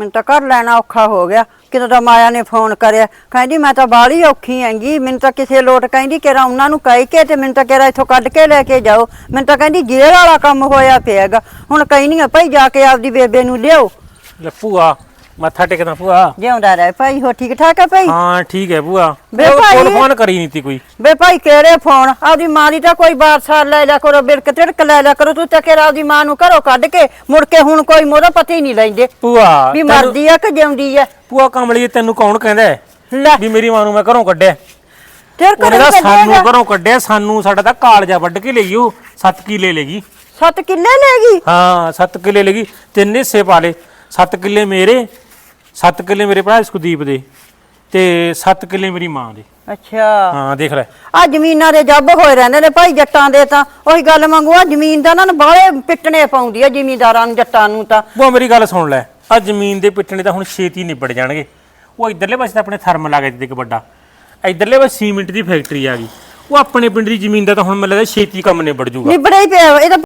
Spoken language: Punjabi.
ਮੈਨੂੰ ਤਾਂ ਘਰ ਲੈਣਾ ਔਖਾ ਹੋ ਗਿਆ। ਕਿਤੇ ਦਾ ਮਾਇਆ ਨੇ ਫੋਨ ਕਰਿਆ। ਕਹਿੰਦੀ, ਮੈਂ ਤਾਂ ਬਾਹਲੀ ਔਖੀ ਹੈਗੀ। ਮੈਨੂੰ ਤਾਂ ਕਿਸੇ ਲੋਟ ਕਹਿੰਦੀ ਕਿਹੜਾ ਉਹਨਾਂ ਨੂੰ ਕਹਿ ਕੇ ਤੇ ਮੈਨੂੰ ਤਾਂ ਕਿਹੜਾ ਇੱਥੋਂ ਕੱਢ ਕੇ ਲੈ ਕੇ ਜਾਓ। ਮੈਨੂੰ ਤਾਂ ਕਹਿੰਦੀ, ਜੇਲ੍ਹ ਵਾਲਾ ਕੰਮ ਹੋਇਆ ਪਿਆਗਾ ਹੁਣ ਕਹਿਨੀ ਆ, ਭਾਈ ਜਾ ਕੇ ਆਪਦੀ ਬੇਬੇ ਨੂੰ ਲਿਆਓ। ਲੈ ਭੂਆ ਮੱਥਾ ਟੇਕਦਾ ਭੂਆ। ਜਿਉਂਦਾ ਰਹਿ ਭਾਈ ਹੋ ਠੀਕ ਠਾਕ ਹੈ ਭਾਈ? ਹਾਂ ਠੀਕ ਹੈ ਭੂਆ। ਵੇ ਉਹ ਭਾਈ। ਫੋਨ ਫੋਨ ਕਰੀ ਨਹੀਂ ਤੀ ਕੋਈ। ਬੇ ਭਾਈ ਕਿਹੜੇ ਫੋਨ ਆਪਦੀ ਮਾਂ ਦੀ ਤਾਂ ਕੋਈ ਬਾਤ ਸਾਰ ਲੈ ਲਿਆ ਕਰੋ ਬਿਰਕ ਤਿੜਕ ਲੈ ਲਿਆ ਕਰੋ। ਤੂੰ ਤਾਂ ਕਿਹੜਾ ਆਪਦੀ ਮਾਂ ਨੂੰ ਘਰੋਂ ਕੱਢ ਕੇ ਮੁੜ ਕੇ ਹੁਣ ਕੋਈ ਮੋਰਾ ਪਤਾ ਹੀ ਨਹੀਂ ਲੈਂਦੇ। ਭੂਆ ਵੀ ਤੈਨੂੰ- ਮਰਦੀ ਆ ਕਿ ਜਿਉਂਦੀ ਆ? ਭੂਆ ਕਮਲੀ ਤੈਨੂੰ ਕੌਣ ਕਹਿੰਦਾ ਹੈ? ਲੈ। ਵੀ ਮੇਰੀ ਮਾਂ ਨੂੰ ਮੈਂ ਘਰੋਂ ਕੱਢਿਆ। ਤੇਰ ਉਹਨੇ ਘਰੋਂ ਤਾਂ ਸਾਨੂੰ ਕੱਢੇਗਾ ਘਰੋਂ ਕੱਢਿਆ ਸਾਨੂੰ ਸਾਡਾ ਤਾਂ ਕਾਲਜਾ ਵੱਢ ਕੇ ਲਈ ਉਹ 7 ਕਿੱਲੇ ਲੈ ਗਈ। ਸੱਤ ਕਿੱਲੇ ਲੈ ਗਈ? ਹਾਂ 7 ਕਿੱਲੇ ਲੈ ਗਈ ਤਿੰਨ ਹਿੱਸੇ ਪਾ ਲੇ 7 ਕਿੱਲੇ ਮੇਰੇ 7 ਕਿੱਲੇ ਮੇਰੇ ਭਰਾ ਸੁਦੀਪ ਦੇ ਤੇ 7 ਕਿੱਲੇ ਮੇਰੀ ਮਾਂ ਦੇ। ਅੱਛਾ। ਹਾਂ ਦੇਖ ਲੈ। ਆ ਜ਼ਮੀਨਾਂ ਦੇ ਜੱਬ ਹੋਏ ਰਹਿੰਦੇ ਨੇ ਭਾਈ ਜੱਟਾਂ ਦੇ ਤਾਂ। ਉਹੀ ਗੱਲ ਮੰਗੂ ਆ ਜ਼ਮੀਨ ਦਾ ਨਾ ਬਾਲੇ ਪਿੱਟਣੇ ਪਾਉਂਦੀ ਆ ਜ਼ਿਮੀਂਦਾਰਾਂ ਨੂੰ ਜੱਟਾਂ ਨੂੰ ਤਾਂ। ਉਹ ਮੇਰੀ ਗੱਲ ਸੁਣ ਲੈ ਆ ਜ਼ਮੀਨ ਦੇ ਪਿੱਟਣੇ ਤਾਂ ਹੁਣ ਛੇਤੀ ਨਿਬੜ ਜਾਣਗੇ। ਉਹ ਇਧਰਲੇ ਪਾਸੇ ਤਾਂ ਆਪਣੇ ਥਰਮ ਲਾ ਗਏ ਤੇ ਇੱਕ ਵੱਡਾ। ਇਧਰਲੇ ਪਾਸੇ ਸੀਮਿੰਟ ਦੀ ਫੈਕਟਰੀ ਆ ਗਈ। ਉਹ ਆਪਣੇ ਪਿੰਡ ਦੀ ਜ਼ਮੀਨ ਦਾ ਤਾਂ ਹੁਣ ਮੈਨੂੰ ਲੱਗਦਾ ਛੇਤੀ ਕੰਮ ਨਿਬੜ ਜੂਗਾ ਨਿਬੜੇ ਹੀ ਪਿਆ ਇਹ ਤਾਂ